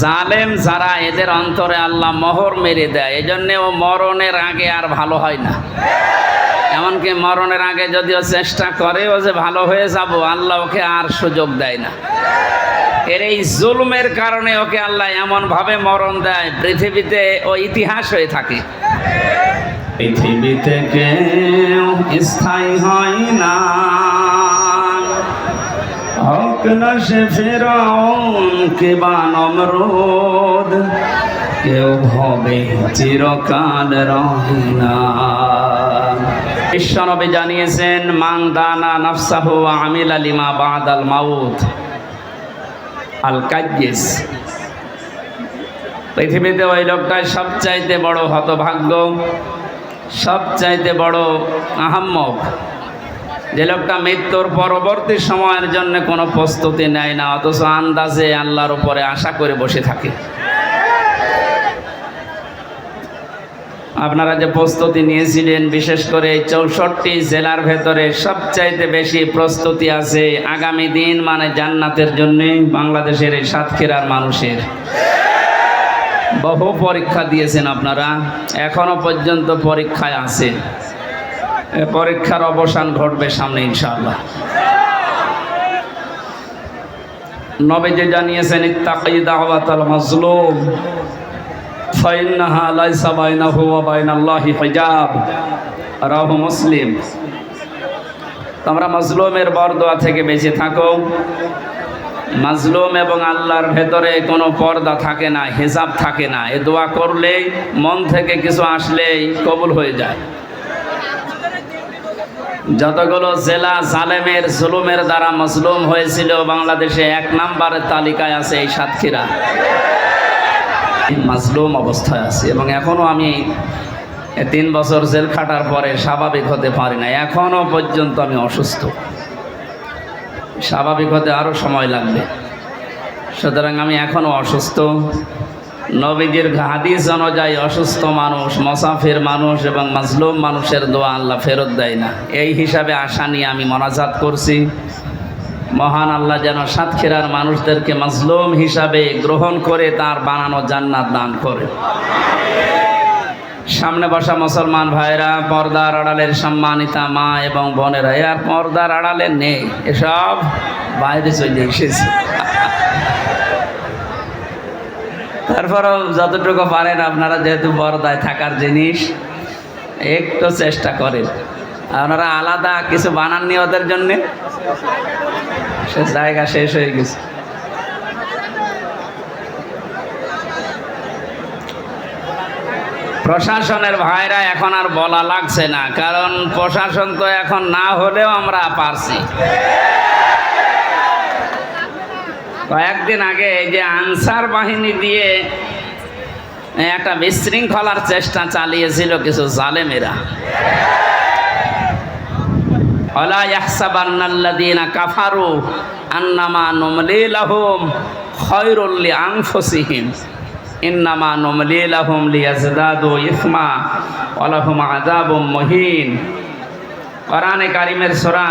জালেম যারা, এদের অন্তরে আল্লাহ মোহর মেরে দেয়। এই জন্যে ও মরণের আগে আর ভালো হয় না। এমনকি মরণের আগে যদিও চেষ্টা করে ও যে ভালো হয়ে যাব, আল্লাহ ওকে আর সুযোগ দেয় না। এর এই জুলুমের কারণে ওকে আল্লাহ এমনভাবে মরণ দেয়, পৃথিবীতে ও ইতিহাস হয়ে থাকে। পৃথিবীতে কেউ স্থায়ী হয় না। হক সে ফেরাউন কে বা নমরুদ। কেউ হবে চিরকাল রহে না বিশ্বনবী জানিয়েছেন মাং দানা নফসাহু আমিল আলিমা বাদ আল মাউত। আল কাজ্জিস পৃথিবীতে ওই লোকটাই সবচাইতে বড় হতভাগ্য, সবচাইতে বড় আহাম্মক। যে লোকটা মৃত্যুর পরবর্তী সময়ের জন্য কোনো প্রস্তুতি নেয় না, অথচ আন্দাজে আল্লাহর উপরে আশা করে বসে থাকে। আপনারা যে প্রস্তুতি নিয়েছিলেন, বিশেষ করে চৌষট্টি জেলার ভেতরে সবচাইতে বেশি প্রস্তুতি আছে আগামী দিন মানে জান্নাতের জন্য বাংলাদেশের এই সাতক্ষীরার মানুষের। বহু পরীক্ষা দিয়েছেন আপনারা, এখনও পর্যন্ত পরীক্ষায় আছে পরীক্ষার অবসান ঘটবে সামনে, ইনশাআল্লাহ। নবীজি জানিয়েছেন, ইত্তাকি দাওয়াতাল মাজলুম, ফাইন্নাহা লাইসা বাইনাহু ওয়া বাইনাল্লাহি হিজাব। রাহু মুসলিম। তোমরা মাজলুমের বরদোয়া থেকে বেঁচে থাকো। মাজলুম এবং আল্লাহর ভেতরে কোনো পর্দা থাকে না হিসাব থাকে না। এ দোয়া করলেই মন থেকে কিছু আসলেই কবুল হয়ে যায়। যতগুলো জেলা জালেমের জুলুমের দ্বারা মজলুম হয়েছিল, বাংলাদেশে এক নাম্বারের তালিকায় আছে এই সাতক্ষীরা। মাজলুম অবস্থায় আছে এবং এখনও আমি তিন বছর জেল খাটার পরে স্বাভাবিক হতে পারি না। এখনও পর্যন্ত আমি অসুস্থ। স্বাভাবিক হতে আরও সময় লাগবে। সুতরাং আমি এখনও অসুস্থ। নবীজির হাদিস অনুযায়ী অসুস্থ মানুষ, মসাফির মানুষ এবং মাজলুম মানুষের দোয়া আল্লাহ ফেরত দেয় না। এই হিসাবে আশা নিয়ে আমি মনাজাত করছি। মহান আল্লাহ যেন সাতক্ষীরার মানুষদেরকে মাজলুম হিসাবে গ্রহণ করে তার বানানো জান্নাত দান করে। সামনে বসা মুসলমান ভাইরা পর্দার আড়ালের সম্মানিতা মা এবং বোনেরা আর পর্দার আড়ালে নেই, এসব বাইরে চলে এসেছে। তারপরেও যতটুকু পারেন আপনারা যেহেতু পর্দায় থাকার জিনিস, একটু চেষ্টা করেন। আপনারা আলাদা কিছু বানাননি ওদের জন্যে? সে জায়গা শেষ হয়ে গেছে। প্রশাসনের ভাইরা এখন আর বলা লাগছে না, কারণ প্রশাসন তো এখন না হলেও আমরা পারছি। কয়েকদিন আগে যে আনসার বাহিনী দিয়ে একটা বিশৃঙ্খলার চেষ্টা চালিয়েছিল কিছু জালেমেরা। অলা ইয়াহসাবান্নাল্লাযীনা কাফারু আন্নামা নুমলি লাহুম খায়রুল লিআনফুসিহিম। ইন্নামা নুমলি লাহুম লিয়াজদাদু ইসমা ওয়া লাহুম আযাবুম মুহিন। কোরআনে কারিমের সূরা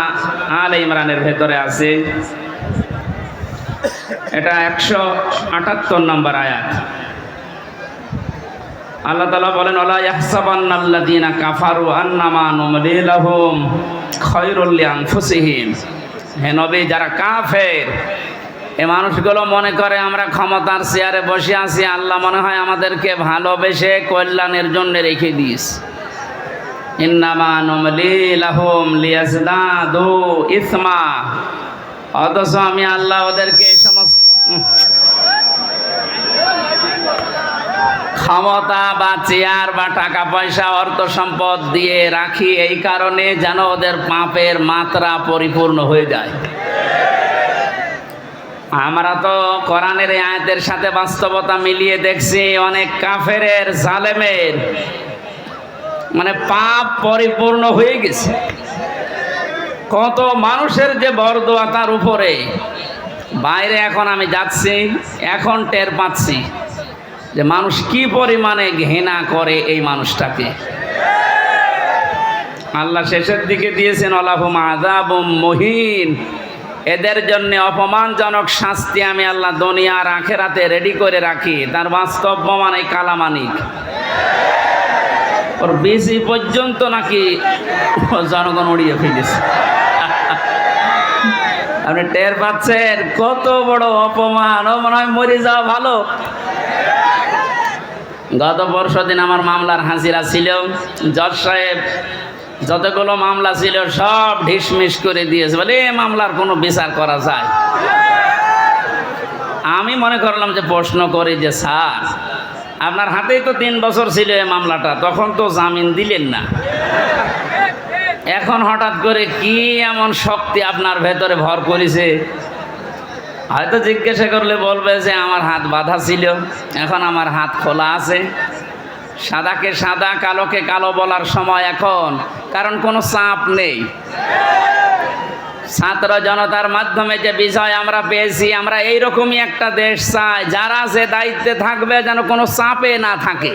আলে ইমরানের ভেতরে আছে এটা একশো আটাত্তর নম্বর আয়াত। আল্লাহ তালা বলেন ওলা ইয়াহসাবান্নাল্লাযীনা কাফারু আন্নামা নুমলি লাহুম খায়রুল হে নবী, যারা কাফের, এ মানুষগুলো মনে করে আমরা ক্ষমতার চেয়ারে বসে আছি, আল্লাহ মনে হয় আমাদেরকে ভালোবেসে কল্যাণের জন্য রেখে দিস। ইন্নামা নুমলি লাহুম লিয়াজদাদু ইসমা। অথচ আমি আল্লাহ ওদেরকে এই সমস্ত। ক্ষমতা বা চেয়ার বা টাকা পয়সা, অর্থ সম্পদ দিয়ে রাখি এই কারণে যেন ওদের পাপের মাত্রা পরিপূর্ণ হয়ে যায়। আমরা তো কোরআনের আয়াতের সাথে বাস্তবতা মিলিয়ে দেখছি, অনেক কাফেরের জালেমের মানে পাপ পরিপূর্ণ হয়ে গেছে। কত মানুষের যে বরদোয়া তার উপরে বাইরে এখন আমি যাচ্ছি, এখন টের পাচ্ছি যে মানুষ কি পরিমাণে ঘৃণা করে এই মানুষটাকে। আল্লাহ শেষের দিকে দিয়েছেন আল্লাহুম আযাবুম মহিন। এদের জন্য অপমানজনক শাস্তি আমি আল্লাহ দুনিয়ার আখেরাতে রেডি করে রাখি। তার বাস্তব প্রমাণ এই কালামানিক ওর বেশি পর্যন্ত নাকি জনগণ উড়িয়ে ফেলেছে। আপনি টের পাচ্ছেন, কত বড় অপমান। ও মনে হয় মরে যাওয়া ভালো। গত পরশু দিন আমার মামলার হাজিরা ছিল। জজ সাহেব যতগুলো মামলা ছিল, সব ঢিসমিস করে দিয়েছে। বলে, এ মামলার কোনো বিচার করা যায়? আমি মনে করলাম যে, প্রশ্ন করি যে, স্যার, আপনার হাতেই তো তিন বছর ছিল এই মামলাটা। তখন তো জামিন দিলেন না। এখন হঠাৎ করে কি এমন শক্তি আপনার ভেতরে ভর করেছে? হয়তো জিজ্ঞাসা করলে বলবে যে আমার হাত বাঁধা ছিল, এখন আমার হাত খোলা আছে। সাদাকে সাদা, কালোকে কালো বলার সময় এখন, কারণ কোনো চাপ নেই। ছাত্র জনতার মাধ্যমে যে বিষয় আমরা পেয়েছি, আমরা এই এইরকমই একটা দেশ চাই। যারা যে দায়িত্বে থাকবে যেন কোনো চাপে না থাকে।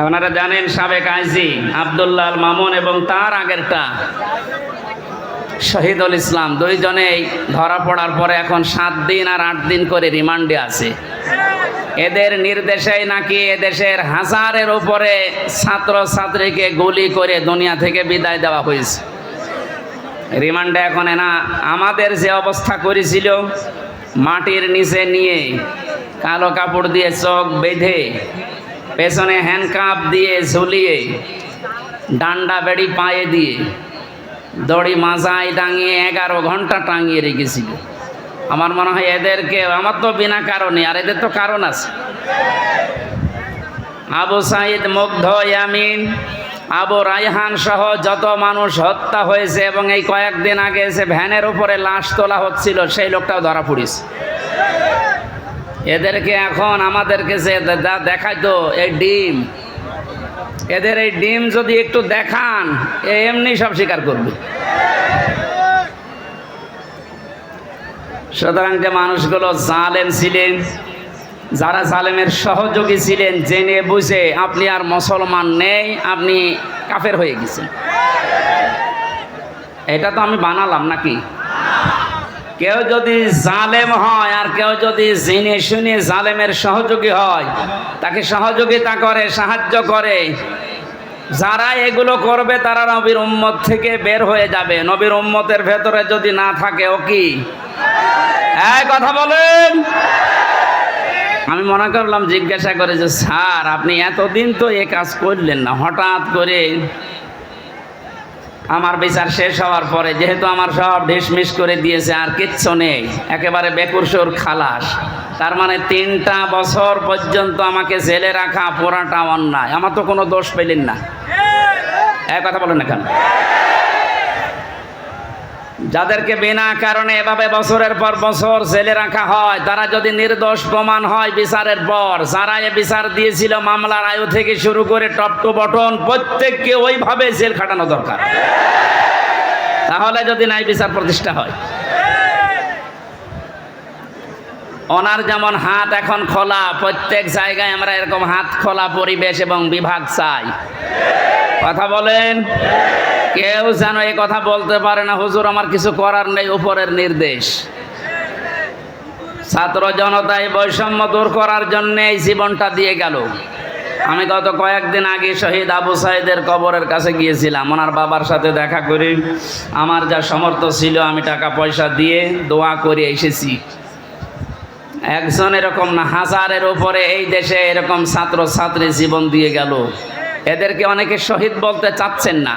আপনারা জানেন সাবেক আইজি আবদুল্লাহ মামুন এবং তার আগেরটা শহীদুল ইসলাম। দুইজনেই ধরা পড়ার পরে এখন সাত দিন আর আট দিন করে রিমান্ডে আছে। এদের নির্দেশেই নাকি এদেশের হাজারের উপরে ছাত্র ছাত্রীকে গুলি করে দুনিয়া থেকে বিদায় দেওয়া হয়েছে। রিমান্ডে এখন এনা আমাদের যে অবস্থা করেছিল, মাটির নিচে নিয়ে কালো কাপড় দিয়ে চোখ বেঁধে পেছনে হ্যান্ডকাপ দিয়ে ঝুলিয়ে, ডান্ডা বেড়ি পায়ে দিয়ে দড়ি মাজায় টাঙিয়ে এগারো ঘণ্টা টাঙিয়ে রেখেছিল। আমার মনে হয় এদেরকে, আমার তো বিনা কারণে, আর এদের তো কারণ আছে। আবু সাইদ মুগ্ধ, ইয়ামিন, আবু রায়হান সহ যত মানুষ হত্যা হয়েছে এবং এই কয়েকদিন আগে এসে ভ্যানের উপরে লাশ তোলা হচ্ছিল, সেই লোকটাও ধরা পড়িস এদেরকে এখন আমাদেরকে যে দে- দেখাইতো, এই ডিম। এদের এই ডিম যদি একটু দেখান এমনি সব স্বীকার করবে। সুতরাং যে মানুষগুলো জালেম ছিলেন, যারা জালেমের সহযোগী ছিলেন, জেনে বুঝে আপনি আর মুসলমান নেই, আপনি কাফের হয়ে গেছেন। এটা তো আমি বানালাম নাকি? কেউ যদি জালেম হয় আর কেউ যদি জেনে শুনে জালেমের সহযোগী হয়, তাকে সহযোগিতা করে, সাহায্য করে। যারা এগুলো করবে, তারা নবীর উম্মত থেকে বের হয়ে যাবে। নবীর উম্মতের ভেতরে যদি না থাকে, ও কি? এই কথা বলেন। আমি মনে করলাম, জিজ্ঞাসা করে যে, স্যার, আপনি এতদিন তো এ কাজ করলেন না। হঠাৎ করে আমার বিচার শেষ হওয়ার পরে, যেহেতু আমার সব ঢিসমিস করে দিয়েছে, আর কিচ্ছু নেই, একেবারে বেকুরসুর খালাস। তার মানে তিনটা বছর পর্যন্ত আমাকে জেলে রাখা পোড়াটা অন্যায়। আমার তো কোনো দোষ পেলেন না। এক কথা বলেন না কেন? যাদেরকে বিনা কারণে এভাবে বছরের পর বছর জেলে রাখা হয়, তারা যদি নির্দোষ প্রমাণ হয় বিচারের পর, যারা এ বিচার দিয়েছিল মামলার আয়ু থেকে শুরু করে টপ টু বটন প্রত্যেককে ওইভাবে জেল খাটানো দরকার। তাহলে যদি নাই বিচার প্রতিষ্ঠা হয়। ওনার যেমন হাত এখন খোলা, প্রত্যেক জায়গায় আমরা এরকম হাত খোলা পরিবেশ এবং বিভাগ চাই। কথা বলেন? কেউ যেন এই কথা বলতে পারে না, হুজুর, আমার কিছু করার নেই, উপরের নির্দেশ। ছাত্র জনতায় বৈষম্য দূর করার জন্য এই জীবনটা দিয়ে গেল। আমি গত কয়েকদিন আগে শহীদ আবু সাইদের কবরের কাছে গিয়েছিলাম। ওনার বাবার সাথে দেখা করি আমার যা সমর্থ ছিল, আমি টাকা পয়সা দিয়ে দোয়া করে এসেছি। একজন এরকম না, হাজারের উপরে এই দেশে এরকম ছাত্র ছাত্রী জীবন দিয়ে গেল। এদেরকে অনেকে শহীদ বলতে চাচ্ছেন না।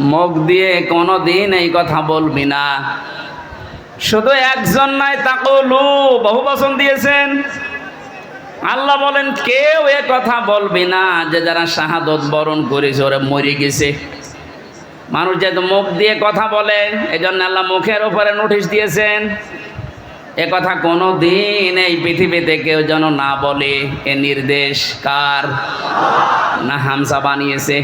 মুখ দিয়ে কোনো দিন এই কথা বলবি না। শুধু একজন নাই তাকলু বহু বচন দিয়েছেন। আল্লাহ বলেন, কেউ এ কথা বলবি না যে যারা শাহাদত বরণ করেছে, ওরা মরে গেছে। মানুষ যেহেতু মুখ দিয়ে কথা বলে এই জন্য আল্লাহ মুখের ওপরে নোটিশ দিয়েছেন। এ কথা কোনো দিন এই পৃথিবীতে কেউ যেন না বলে। এ নির্দেশ কার? না হামসা বানিয়েছে।